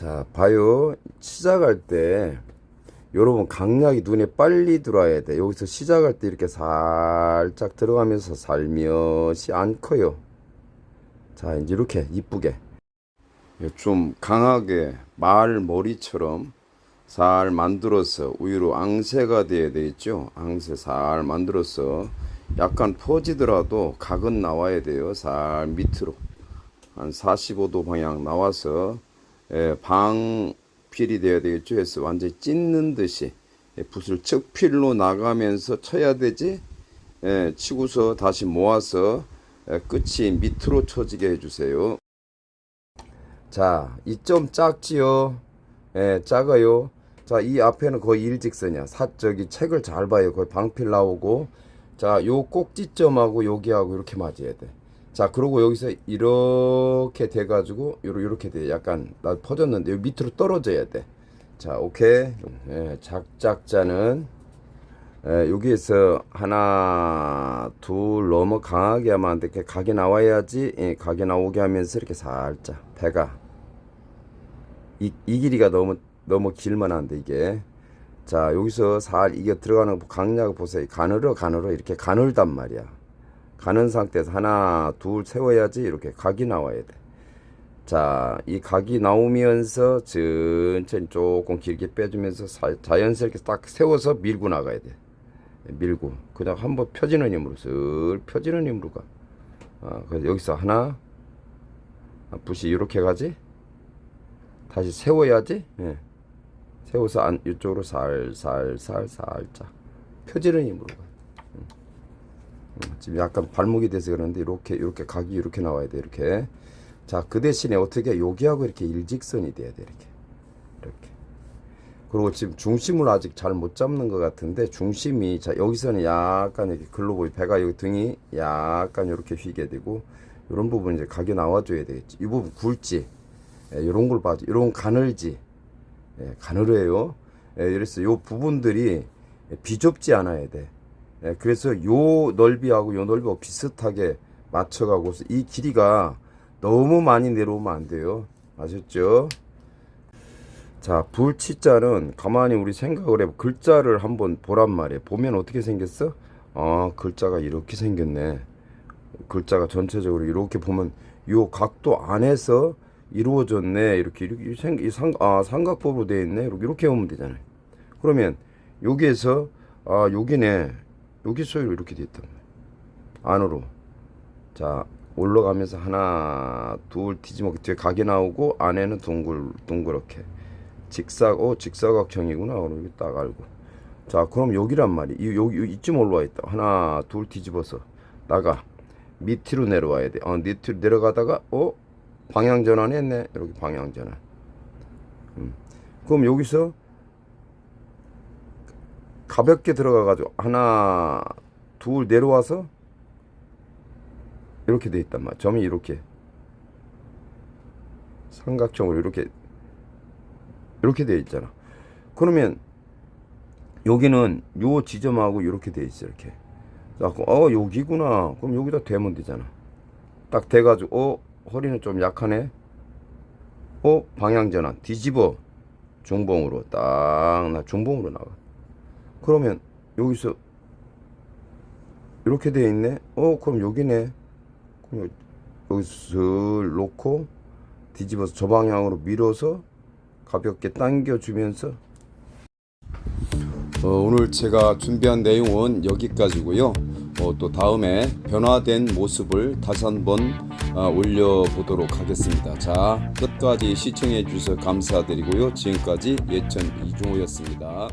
자, 봐요. 시작할 때, 여러분, 강약이 눈에 빨리 들어와야 돼. 여기서 시작할 때 이렇게 살짝 들어가면서 살며시 안 커요. 자, 이제 이렇게 이쁘게. 좀 강하게 말 머리처럼 살 만들어서 위로 앙세가 돼야 되겠죠. 앙세 살 만들어서 약간 퍼지더라도 각은 나와야 돼요. 살 밑으로 한 45도 방향 나와서 예, 방필이 돼야 되겠죠. 해서 완전히 찢는 듯이 예, 붓을 측필로 나가면서 쳐야 되지. 예, 치고서 다시 모아서 예, 끝이 밑으로 쳐지게 해주세요. 자, 이 점 작지요? 예, 작아요. 자, 이 앞에는 거의 일직선이야. 사적이 책을 잘 봐요. 거의 방필 나오고. 자, 요 꼭지점하고 여기하고 이렇게 맞아야 돼. 자, 그리고 여기서 이렇게 돼 가지고, 요러- 요렇게 돼. 약간, 나 퍼졌는데, 요 밑으로 떨어져야 돼. 자, 오케이. 예, 작작자는, 예, 여기에서 하나, 둘, 너무 강하게 하면 안 돼. 이렇게 각이 나와야지, 예, 각이 나오게 하면서 이렇게 살짝, 배가. 이, 이 길이가 너무, 너무 길면 안 돼, 이게. 자, 여기서 살, 이게 들어가는 강약 보세요. 가늘어, 가늘어. 이렇게 가늘단 말이야. 가는 상태에서 하나, 둘 세워야지 이렇게 각이 나와야 돼. 자, 이 각이 나오면서 천천히 조금 길게 빼주면서 사- 자연스럽게 딱 세워서 밀고 나가야 돼. 밀고 그냥 한번 펴지는 힘으로 슬 펴지는 힘으로 가. 아, 그래서 여기서 하나, 아, 붓이 이렇게 가지. 다시 세워야지. 예. 세워서 안 이쪽으로 살살살 살짝 펴지는 힘으로 가. 음. 음, 지금 약간 발목이 돼서 그러는데 이렇게 이렇게 각이 이렇게 나와야 돼 이렇게. 자, 그 대신에 어떻게 여기하고 이렇게 일직선이 돼야 돼 이렇게. 이렇게. 그리고 지금 중심을 아직 잘 못 잡는 것 같은데 중심이 자 여기서는 약간 이렇게 글로 보이 배가 여기 등이 약간 이렇게 휘게 되고 이런 부분 이제 각이 나와줘야 되겠지. 이 부분 굵지. 예, 이런 걸 봐줘. 이런 가늘지. 예, 가늘어요. 예, 그래서 요 부분들이 비좁지 않아야 돼. 예, 그래서 요 넓이하고 요 넓이하고 비슷하게 맞춰가고서 이 길이가 너무 많이 내려오면 안 돼요. 아셨죠? 자, 불치자는 가만히 우리 생각을 해 글자를 한번 보란 말이에요. 보면 어떻게 생겼어? 아, 글자가 이렇게 생겼네. 글자가 전체적으로 이렇게 보면 요 각도 안에서 이루어졌네. 이렇게 이렇게 생, 이 상, 아, 삼각법으로 되어 있네. 이렇게, 이렇게 보면 되잖아요. 그러면 여기에서 아, 여기네. 여기서 이렇게 돼 있단 말이에요. 안으로. 자, 올라가면서 하나, 둘 뒤집어 뒤에 각이 나오고 안에는 둥글 동그랗게. 직사, 어, 직사각형이구나. 그럼 여기 딱 알고. 자, 그럼 여기란 말이. 이 여기 이쯤 올라와 있다. 하나, 둘 뒤집어서 나가. 밑으로 내려와야 돼. 어, 밑으로 내려가다가 어, 방향 전환했네. 이렇게 방향 전환. 음. 그럼 여기서 가볍게 들어가 가지고 하나, 둘 내려와서 이렇게 돼 있단 말이야. 점이 이렇게 삼각형으로 이렇게 이렇게 돼 있잖아. 그러면 여기는 요 지점하고 이렇게 돼 있어 이렇게. 자, 그럼 어 여기구나. 그럼 여기다 대면 되잖아. 딱 돼가지고 어 허리는 좀 약하네. 어 방향 전환 뒤집어 중봉으로 딱 나 중봉으로 나가. 그러면 여기서 이렇게 돼 있네. 어 그럼 여기네. 그럼 여기- 슬 놓고 뒤집어서 저 방향으로 밀어서 가볍게 당겨주면서 어, 오늘 제가 준비한 내용은 여기까지고요. 어, 또 다음에 변화된 모습을 다시 한번 아, 올려보도록 하겠습니다. 자, 끝까지 시청해 주셔서 감사드리고요. 지금까지 예천 이종호였습니다.